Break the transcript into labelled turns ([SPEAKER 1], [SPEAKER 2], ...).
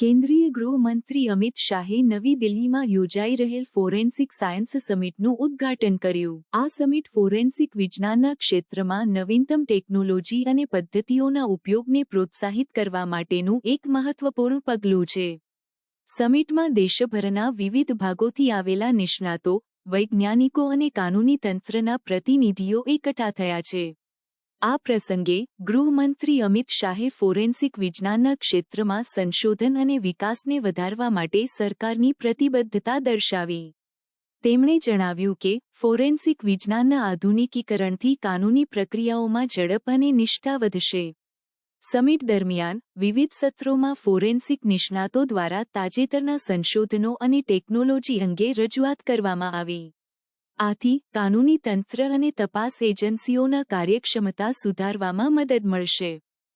[SPEAKER 1] કેન્દ્રીય ગૃહમંત્રી અમિત શાહે નવી દિલ્હીમાં યોજાઈ રહેલ ફોરેન્સિક સાયન્સ સમિટનું ઉદ્ઘાટન કર્યું. આ સમિટ ફોરેન્સિક વિજ્ઞાનના ક્ષેત્રમાં નવીનતમ ટેકનોલોજી અને પદ્ધતિઓના ઉપયોગને પ્રોત્સાહિત કરવા માટેનું એક મહત્વપૂર્ણ પગલું છે. સમિટમાં દેશભરના વિવિધ ભાગોથી આવેલા નિષ્ણાતો, વૈજ્ઞાનિકો અને કાનૂની તંત્રના પ્રતિનિધિઓ એકઠા થયા છે. આ પ્રસંગે ગૃહમંત્રી અમિત શાહે ફોરેન્સિક વિજ્ઞાનના ક્ષેત્રમાં સંશોધન અને વિકાસને વધારવા માટે સરકારની પ્રતિબદ્ધતા દર્શાવી. તેમણે જણાવ્યું કે ફોરેન્સિક વિજ્ઞાનના આધુનિકીકરણથી કાનૂની પ્રક્રિયાઓમાં ઝડપ અને નિષ્ઠા વધશે. સમિટ દરમિયાન વિવિધ સત્રોમાં ફોરેન્સિક નિષ્ણાતો દ્વારા તાજેતરના સંશોધનો અને ટેકનોલોજી અંગે રજૂઆત કરવામાં આવી. આથી કાનૂની તંત્ર અને તપાસ એજન્સીઓના કાર્યક્ષમતા સુધારવામાં મદદ મળશે.